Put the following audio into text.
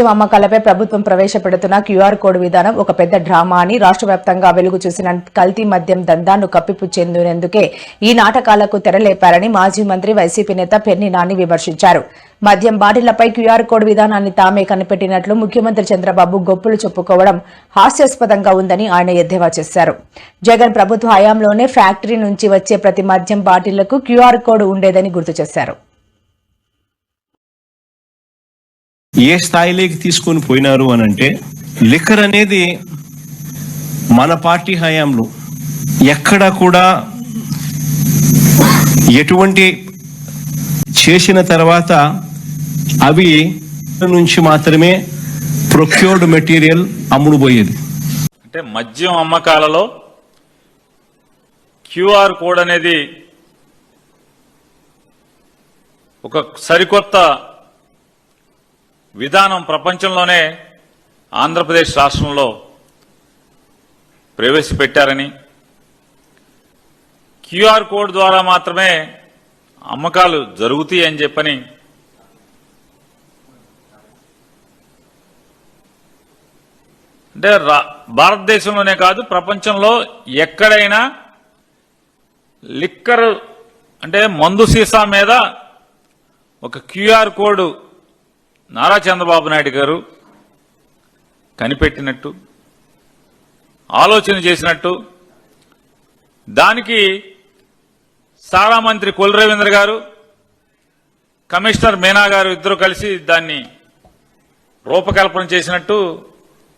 నిత్యం అమ్మకాలపై ప్రభుత్వం ప్రవేశపెడుతున్న QR code విధానం ఒక పెద్ద డ్రామా అని రాష్ట్ర వ్యాప్తంగా వెలుగు చూసిన కల్తీ మద్యం దందాను కప్పిపుచ్చేందుకే ఈ నాటకాలకు తెరలేపారని మాజీ మంత్రి వైసీపీ నేత పెన్ని నాని విమర్శించారు. మద్యం బాటిళ్ళపై క్యూఆర్ కోడ్ విధానాన్ని తామే కనిపెట్టినట్లు ముఖ్యమంత్రి చంద్రబాబు గొప్పులు చెప్పుకోవడం హాస్యాస్పదంగా ఉందని ఆయన ఎద్దేవా చేశారు. జగన్ ప్రభుత్వ హయాంలోనే ఫ్యాక్టరీ నుంచి వచ్చే ప్రతి మద్యం బాటిళ్ళకు క్యూఆర్ కోడ్ ఉండేదని గుర్తు చేశారు. ఏ స్థాయిలోకి తీసుకొని పోయినారు అని అంటే లిక్కర్ అనేది మన పార్టీ హయాంలో ఎక్కడ కూడా ఎటువంటి చేసిన తర్వాత అవి నుంచి మాత్రమే ప్రొక్యూర్డ్ మెటీరియల్ అమ్ముడుపోయేది. అంటే మద్యం అమ్మకాలలో క్యూఆర్ కోడ్ అనేది ఒక సరికొత్త విధానం ప్రపంచంలోనే ఆంధ్రప్రదేశ్ రాష్ట్రంలో ప్రవేశపెట్టారని క్యూఆర్ కోడ్ ద్వారా మాత్రమే అమ్మకాలు జరుగుతాయి అని చెప్పని అంటే రా- భారతదేశంలోనే కాదు ప్రపంచంలో ఎక్కడైనా లిక్కర్ అంటే మందు సీసా మీద ఒక క్యూఆర్ కోడ్ నారా చంద్రబాబు నాయుడు గారు కనిపెట్టినట్టు ఆలోచన చేసినట్టు దానికి సారా మంత్రి కొల్ రవీంద్ర గారు కమిషనర్ మీనా గారు ఇద్దరు కలిసి దాన్ని రూపకల్పన చేసినట్టు